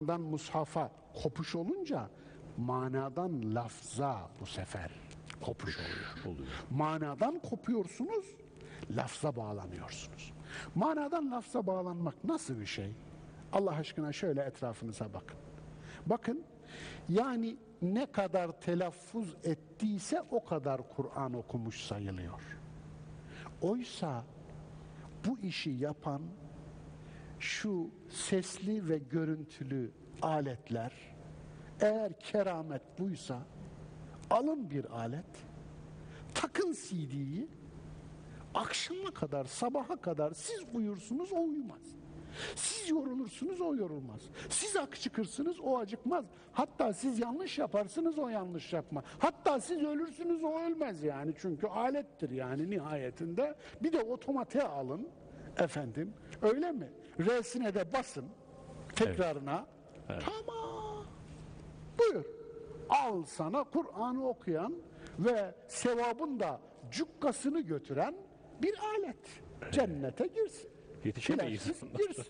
Kur'an'dan mushafa kopuş olunca manadan lafza bu sefer kopuş oluyor. oluyor. Manadan kopuyorsunuz, lafza bağlanıyorsunuz. Manadan lafza bağlanmak nasıl bir şey? Allah aşkına şöyle etrafınıza bakın. Bakın yani ne kadar telaffuz ettiyse o kadar Kur'an okumuş sayılıyor. Oysa bu işi yapan şu sesli ve görüntülü aletler eğer keramet buysa alın bir alet takın CD'yi akşama kadar sabaha kadar siz uyursunuz o uyumaz. Siz yorulursunuz o yorulmaz. Siz acıkırsınız o acıkmaz. Hatta siz yanlış yaparsınız o yanlış yapma. Hatta siz ölürsünüz o ölmez yani. Çünkü alettir yani nihayetinde. Bir de otomatiğe alın efendim. Öyle mi? R'sine de basın tekrarına. Tamam. Buyur. Al sana Kur'an'ı okuyan ve sevabın da cukkasını götüren bir alet. Cennete girsin. Yetişemeyiz. Girsin.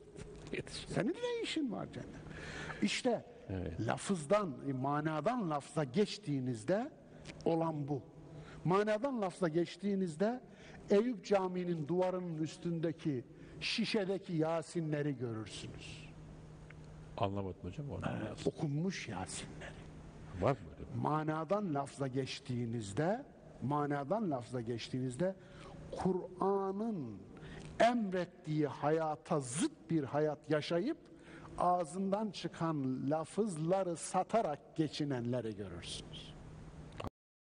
Yetişemeyiz. Senin ne işin var cennet? İşte lafızdan, manadan lafza geçtiğinizde olan bu. Manadan lafza geçtiğinizde Eyüp Camii'nin duvarının üstündeki şişedeki Yasinleri görürsünüz. Anlamadım hocam onu. Okunmuş Yasinleri. Var mı? Manadan lafza geçtiğinizde, manadan lafza geçtiğinizde Kur'an'ın emrettiği hayata zıt bir hayat yaşayıp ağzından çıkan lafızları satarak geçinenleri görürsünüz.